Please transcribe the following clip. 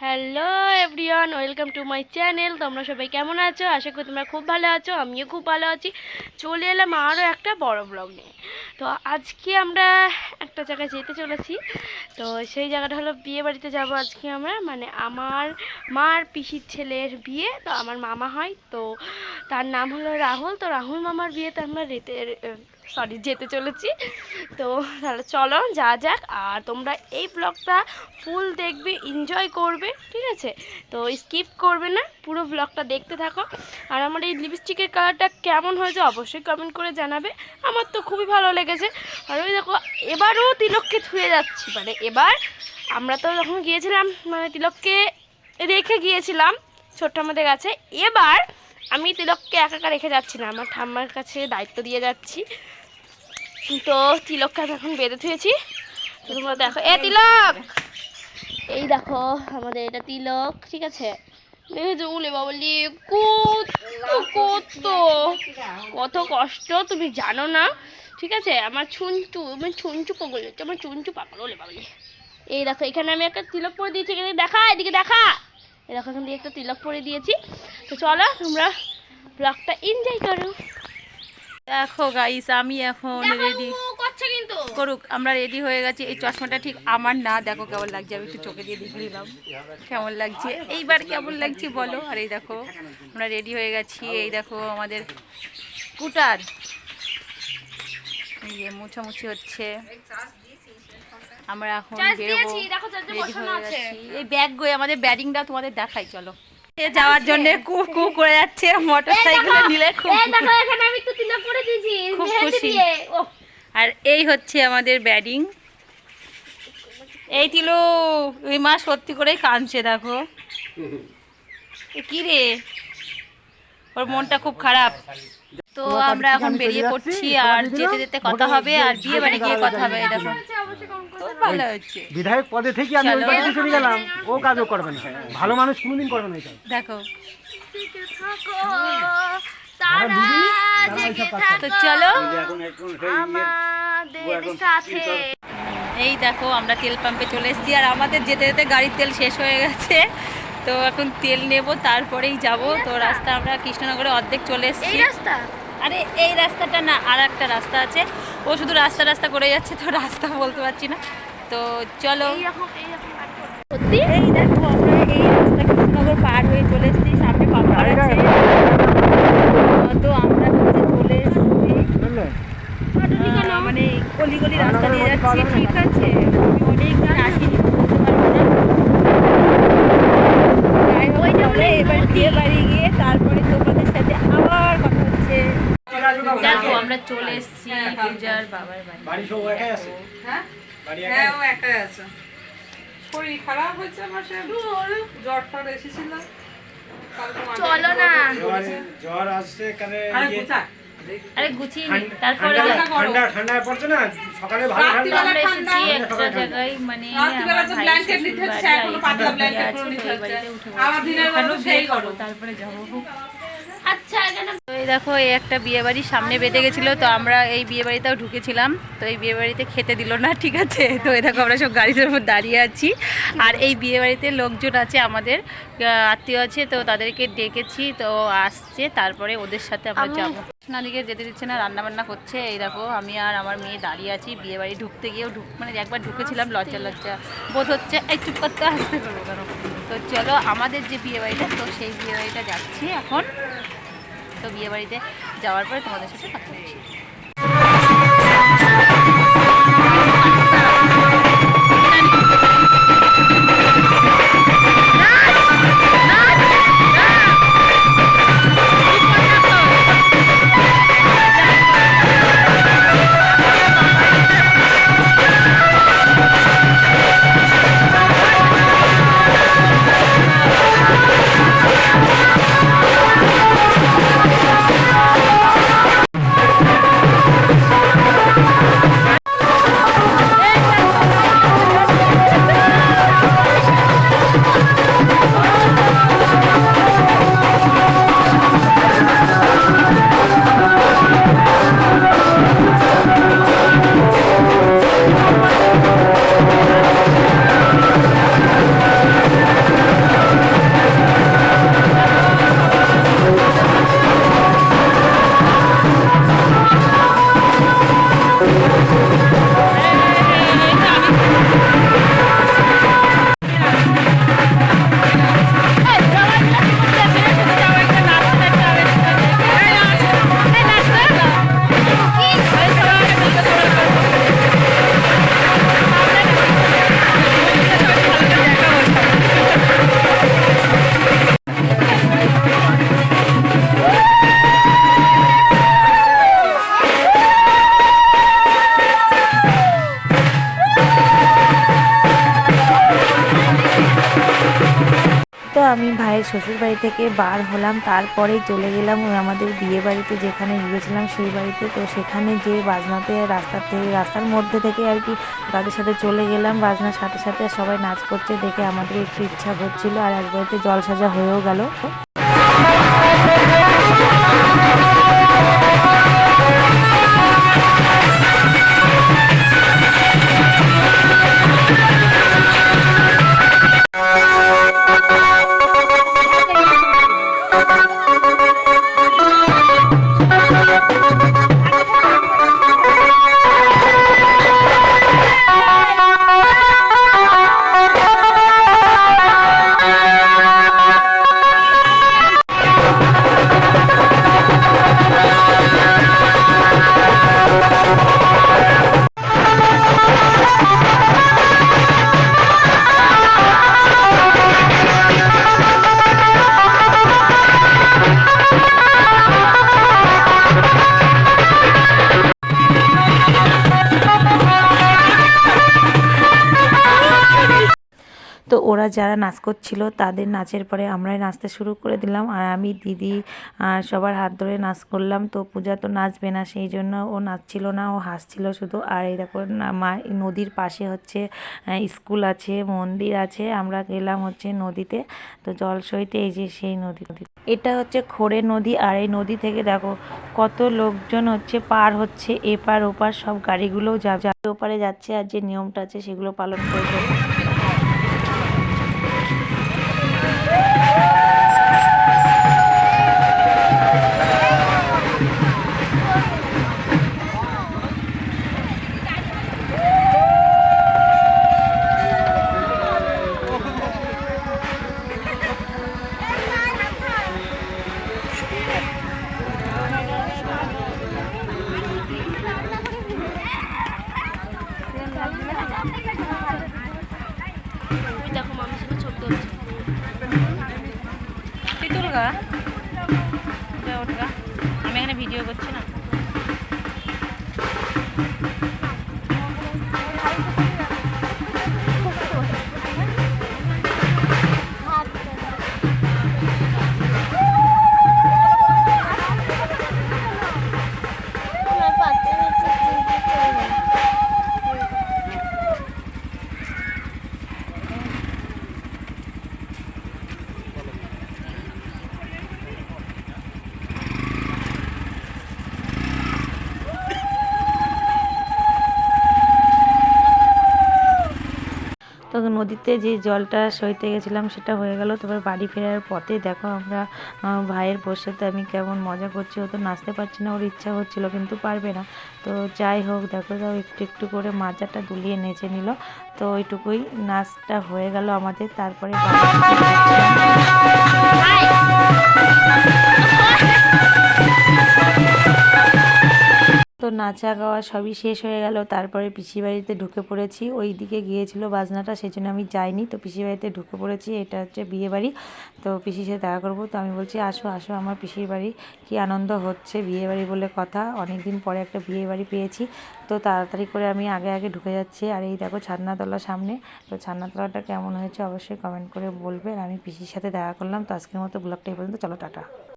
Hello everyone welcome to my channel তোমরা সবাই কেমন আছো? আশা করি তোমরা খুব ভালো আছো, আমিও খুব ভালো আছি। চলে এলাম আরও একটা বড় ব্লগ নিয়ে। তো আজকে আমরা একটা জায়গায় যেতে চলেছি। তো সেই জায়গাটা হলো বিয়ে বাড়িতে যাব আজকে আমরা। মানে আমার মার পিসির ছেলের বিয়ে, তো আমার মামা হয়। তো তার নাম হলো রাহুল। তো রাহুল মামার বিয়েতে আমরা রেতে সরি, যেতে চলেছি। তো তাহলে চলো, যা যাক। আর তোমরা এই ব্লগটা ফুল দেখবে এনজয় করবে, ঠিক আছে? তো স্কিপ করবে না, পুরো ব্লগটা দেখতে থাকো। আর আমার এই লিপস্টিকের কালারটা কেমন হয়েছে অবশ্যই কমেন্ট করে জানাবে। আমার তো খুবই ভালো লেগেছে। আর ওই দেখো, এবারও তিলককে ছুঁয়ে যাচ্ছি। মানে এবার আমরা তো যখন গিয়েছিলাম মানে তিলককে রেখে গিয়েছিলাম ছোট্ট আমাদের কাছে, এবার আমি তিলককে একা একা রেখে যাচ্ছি না, আমার ঠাম্মার কাছে দায়িত্ব দিয়ে যাচ্ছি। তো তিলককে আমি এখন বেঁধে থুয়েছি। তোমরা দেখো, এ তিলক! এই দেখো, আমাদের এটা তিলক, ঠিক আছে? উলে বাবলি কত কত! কত কষ্ট, তুমি জানো না? ঠিক আছে? আমার ছুঞ্চু আমার ছুঞ্চু পগল আমার চুঞ্চু পাগল ওলে বাবলি এই দেখো, এখানে আমি একটা তিলক পরে দিয়েছি দেখা, এদিকে দেখা! এখান দিয়ে একটা তিলক পরে দিয়েছি। তো চলো তোমরা ব্লগটা এনজয় করো। দেখো গাইস আমি এখন রেডি করছে কিন্তু। করুক আমরা রেডি হয়ে গেছি। এই চশমাটা ঠিক আমার না দেখো কেমন লাগছে। আমি একটু চোখে দিয়ে দেখে নিলাম। কেমন লাগছে? এইবার কেমন লাগছে বলো? আর এই দেখো আমরা রেডি হয়ে গেছি। এই দেখো আমাদের স্কুটার এই যে মুছামুছি হচ্ছে। আমরা এখন এই ব্যাগ গয়ে আমাদের ব্যাটিংটা তোমাদের দেখাই চলো। এ যাওয়ার জন্য কু কু করে যাচ্ছে মোটর সাইকেলে নিলে খুব দেখো এখানে আমি একটু তিলক পরে দিয়েছি খুব খুশি। আর এই হচ্ছে আমাদের ব্যাটিং এই তিলু ওই মা সত্যি করেই কাঁদছে দেখো। কি রে? ওর মনটা খুব খারাপ। তো আমরা এখন বেরিয়ে পড়ছি আর যেতে যেতে কথা হবে আর বিয়ে বাড়ি গিয়ে কথা হবে এই দেখো। ভালো হচ্ছে। বিধায়ক পদে থেকে আমি ওই। বাড়িতে চলে গেলাম। ও কাজও করবে না। ভালো মানুষ কোনোদিন করবে না এটা। দেখো। তো চলো। এই দেখো আমরা তেল পাম্পে চলে এসেছি। আর আমাদের যেতে যেতে গাড়ির তেল শেষ হয়ে গেছে। তো এখন তেল নেব তারপরেই যাব। তো রাস্তা আমরা কৃষ্ণনগরে অর্ধেক চলে এই এসেছি। রাস্তা? আরে এই রাস্তাটা না আর একটা রাস্তা আছে। ও শুধু রাস্তা রাস্তা করে যাচ্ছে তো রাস্তা বলতে পারছি না। তো চলো। সত্যি? এই দেখো আমরা এই রাস্তা কৃষ্ণনগর পার হয়ে চলে এসেছি সামনে পাম্পার আছে। তো আমরা হচ্ছে চলে এসেছি। মানে গলি গলি রাস্তা দিয়ে যাচ্ছি ঠিক আছে। আমি অনেকদিন আসিনি বলতে পারব না যাই হোক, তাহলে এবার বিয়ে বাড়ি গিয়ে তারপরে তোমাদের সাথে আবার কথা হচ্ছে দেখো আমরা চলে এসেছি পূজার বাবার বাড়ি। বাড়ি সব একাই আছে? বাড়ি হ্যাঁ ও একাই আছে। শরীর খারাপ হয়েছে আমার সে। জ্বর টর এসেছিল। চলো না। জ্বর আসছে এখানে আরে গোছা। আরে গুছিয়ে নি। তারপরে ঠান্ডা ঠান্ডা পড়ছে না? সকালে ভালো ঠান্ডা? আমরা এসেছি। একটা জায়গায় মানে রাত্রিবেলা আমার তো শ্বশুর নিতে হচ্ছে, এখনও পাতলা আছে, নিতে হচ্ছে। আবার দিনের বেলা বিয়ে সেই গরম। তারপরে যাব। আচ্ছা এখানে দেখো এই একটা বিয়ে বাড়ির সামনে বেঁধে গেছিল তো আমরা এই বিয়ে বাড়িতেও ঢুকেছিলাম তো এই বিয়ে বাড়িতে খেতে দিল না ঠিক আছে? তো এই দেখো আমরা সব গাড়ির উপর দাঁড়িয়ে আছি। আর এই বিয়ে বাড়িতে লোকজন আছে আমাদের আত্মীয় আছে তো তাদেরকে ডেকেছি তো আসছে তারপরে ওদের সাথে আমরা আমি- যাব। সোনালিকে যেতে দিচ্ছে না রান্না বান্না করছে এই দেখো আমি আর আমার মেয়ে দাঁড়িয়ে আছি বিয়ে বাড়ি ঢুকতে গিয়েও ঢুক মানে একবার ঢুকেছিলাম লজ্জা লজ্জা বোধ হচ্ছে এই চুপ করতে আসতে পারব কেন? তো চলো আমাদের যে বিয়ে বাড়িটা তো সেই বিয়ে বাড়িটা যাচ্ছি এখন। তো বিয়ে বাড়িতে যাওয়ার পরে তোমাদের সাথে কথা বলছি আমি ভাইয়ের শ্বশুর বাড়ি থেকে বার হলাম, তারপরেই চলে গেলাম ওই আমাদের বিয়ে বাড়িতে যেখানে গিয়েছিলাম সেই বাড়িতে। তো সেখানে যে বাজনাতে রাস্তার থেকে রাস্তার মধ্যে থেকে আর কি তাদের সাথে চলে গেলাম। বাজনার সাথে সাথে সবাই নাচ করছে দেখে আমাদের একটু ইচ্ছা হচ্ছিল আর এক বাড়িতে জল সাজা হয়েও গেল। তো ওরা যারা নাচ করছিল, তাদের নাচের পরে আমরাই নাচতে শুরু করে দিলাম। আর আমি, দিদি আর সবার হাত ধরে নাচ করলাম। তো পূজা তো নাচবে না, সেই জন্য ও নাচছিল না, ও হাসছিল শুধু। আর এই দেখো মা নদীর পাশে হচ্ছে স্কুল আছে, মন্দির আছে। আমরা গেলাম হচ্ছে নদীতে। তো জল সইতে এই যে সেই নদী। এটা হচ্ছে খোরে নদী। আর এই নদী থেকে দেখো, কত লোকজন হচ্ছে পার হচ্ছে, এপার ওপার সব গাড়িগুলোও যা, ওপারে যাচ্ছে। আর যে নিয়মটা আছে, সেগুলো পালন করবে। ওঠ আমি এখানে ভিডিও করছি না। তো নদীতে যে জলটা সইতে গেছিলাম সেটা হয়ে গেল। তারপর বাড়ি ফেরার পথে দেখো আমরা ভাইয়ের বসে তো আমি কেমন মজা করছি। ও তো নাচতে পারছি না, ওর ইচ্ছা হচ্ছিল কিন্তু পারবে না। তো যাই হোক, দেখো যাও একটু একটু করে মাজাটা দুলিয়ে নেচে নিল। তো ওইটুকুই নাচটা হয়ে গেল আমাদের। তারপরে। তো নাচা গাওয়া সবই শেষ হয়ে গেল। তারপরে পিসি বাড়িতে ঢুকে পড়েছি। ওই দিকে গিয়েছিল বাজনাটা সেই জন্য আমি যাইনি। তো পিসি বাড়িতে ঢুকে পড়েছি। এটা হচ্ছে বিয়ে বাড়ি। তো পিসির সাথে দেখা করব। তো আমি বলছি, আসো আসো, আমার পিসির বাড়ি। কি আনন্দ হচ্ছে বিয়ে বাড়ি বলে কথা। অনেক দিন পরে একটা বিয়ে বাড়ি পেয়েছি। তো তাড়াতাড়ি করে আমি আগে আগে ঢুকে যাচ্ছি। আর এই দেখো ছাদনাতলা সামনে। তো ছাদনাতলাটা কেমন হয়েছে অবশ্যই কমেন্ট করে বলবে। আর আমি পিসির সাথে দেখা করলাম। তো আজকের মতো ব্লগটা এই পর্যন্ত। চলো, টাটা।